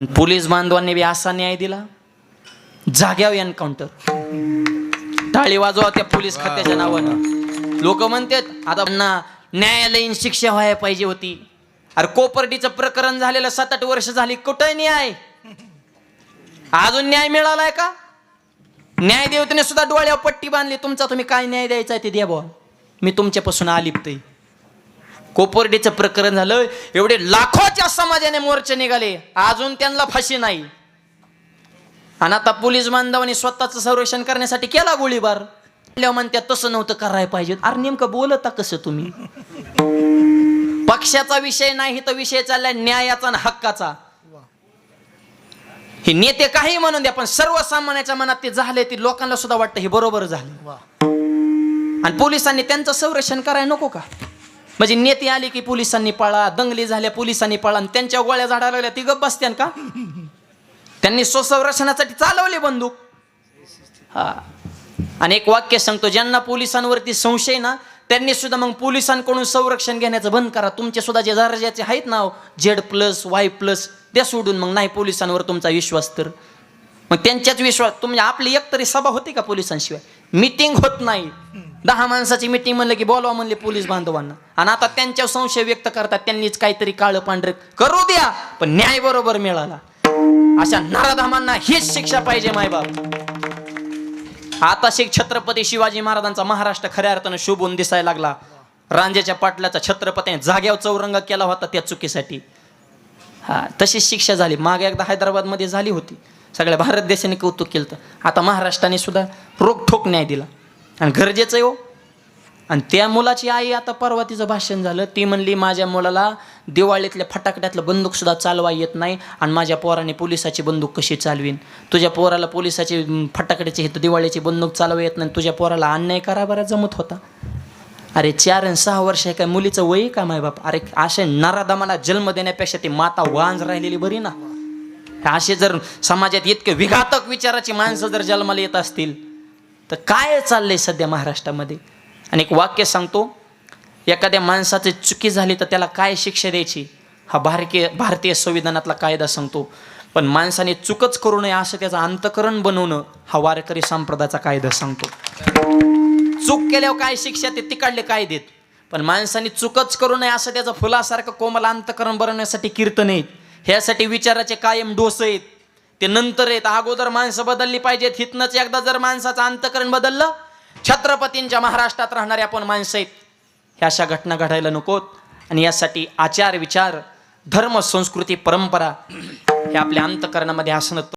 Police बांधवांनी बी असा न्याय दिला. जाग्यावर एन्काउंटर टाळी वाजवा त्या पोलीस खात्याच्या नावानं. लोक म्हणतात आता त्यांना न्यायालयीन शिक्षा व्हायला पाहिजे होती. अरे कोपर्डीचं प्रकरण झालेलं सात आठ वर्ष झाली कुठं न्याय? अजून न्याय मिळालाय का? न्यायदेवतेने सुद्धा डोळ्यावर पट्टी बांधली तुमचा तुम्ही काय न्याय द्यायचा आहे ते द्या बुवा. मी तुमच्यापासून आलिप्त आहे. कोपर्डीचं प्रकरण झालं एवढे लाखोच्या समाजाने मोर्चे निघाले. अजून त्यांना फाशी नाही. आणि आता पोलीस बांधवांनी स्वतःचं संरक्षण करण्यासाठी केला गोळीबार. म्हणत्यात तसं नव्हतं करायला पाहिजे अरे नेमकं बोलता कसं तुम्ही? पक्षाचा विषय नाही तर विषय चाललाय न्यायाचा आणि हक्काचा. हे नेते काही म्हणून द्या पण सर्वसामान्याच्या मनात ते झाले ते लोकांना सुद्धा वाटतं हे बरोबर झालं. आणि पोलिसांनी त्यांचं संरक्षण करायला नको का? म्हणजे नेते आले की पोलिसांनी पळा दंगली झाल्या पोलिसांनी पळा आणि त्यांच्या गोळ्या झाडा लागल्या ती गप्प बसत्यान का? त्यांनी स्वसंरक्षणासाठी चालवले बंदूक. हा. आणि एक वाक्य सांगतो ज्यांना पोलिसांवरती संशय ना त्यांनी सुद्धा मग पोलिसांकडून संरक्षण घेण्याचं बंद करा. तुमचे सुद्धा जे दर्जाचे आहेत नाव झेड प्लस वाय प्लस त्या सोडून मग नाही पोलिसांवर तुमचा विश्वास तर. मग त्यांच्याच विश्वास तुम्ही आपली एक तरी सभा होती का पोलिसांशिवाय? मिटिंग होत नाही. दहा माणसाची मिटिंग म्हणलं की बोलवा म्हणले पोलीस बांधवांना. आणि आता त्यांच्या संशय व्यक्त करतात त्यांनीच काहीतरी काळं पांढरे करू द्या पण न्याय बरोबर मिळाला. अशा नराधामांना हीच शिक्षा पाहिजे मायबाप आता शिक छत्रपती शिवाजी महाराजांचा महाराष्ट्र खऱ्या अर्थानं शोभून दिसायला लागला. रांजेच्या पाटल्याचा छत्रपतीने जाग्यावर चौरंग केला होता त्या चुकीसाठी. हा तशीच शिक्षा झाली. मागे एकदा हैदराबादमध्ये झाली होती. सगळ्या भारत देशाने कौतुक केलं तर आता महाराष्ट्राने सुद्धा रोखोक न्याय दिला. आणि गरजेचं आहे हो. आणि त्या मुलाची आई आता परवा तिचं भाषण झालं. ती म्हणली माझ्या मुलाला दिवाळीतल्या फटाकड्यातलं बंदूकसुद्धा चालवा येत नाही आणि माझ्या पोराने पोलिसाची बंदूक कशी चालवीन? तुझ्या पोराला पोलिसाची फटाकड्याची हे दिवाळीची बंदूक चालवा येत नाही तुझ्या पोराला अन्याय करा बरा जमत होता. अरे चार आणि सहा वर्ष आहे काय मुलीचं वय का माय बाप? अरे असे नरादमाला जन्म देण्यापेक्षा ती माता वांज राहिलेली बरी ना? असे जर समाजात इतके विघातक विचाराची माणसं जर जन्माला येत असतील तर काय चाललं आहे सध्या महाराष्ट्रामध्ये? आणि एक वाक्य सांगतो एखाद्या माणसाची चुकी झाली तर त्याला काय शिक्षा द्यायची? हा भारतीय भारतीय संविधानातला कायदा सांगतो. पण माणसाने चुकच करू नये असं त्याचं अंतकरण बनवणं हा वारकरी संप्रदायाचा कायदा सांगतो. चूक केल्यावर काय शिक्षा ते तिकडले काय देत? पण माणसाने चुकच करू नये असं त्याचं फुलासारखं कोमल अंतकरण बनवण्यासाठी कीर्तन आहेत ह्यासाठी विचाराचे कायम डोस आहेत. ते नंतर आहेत अगोदर माणसं बदलली पाहिजेत. हितनंच एकदा जर माणसाचं अंतकरण बदललं छत्रपतींच्या महाराष्ट्रात राहणारे आपण माणसं आहेत. ह्या अशा घटना घडायला नकोत. आणि यासाठी आचार विचार धर्म संस्कृती परंपरा हे आपल्या अंतकरणामध्ये असणं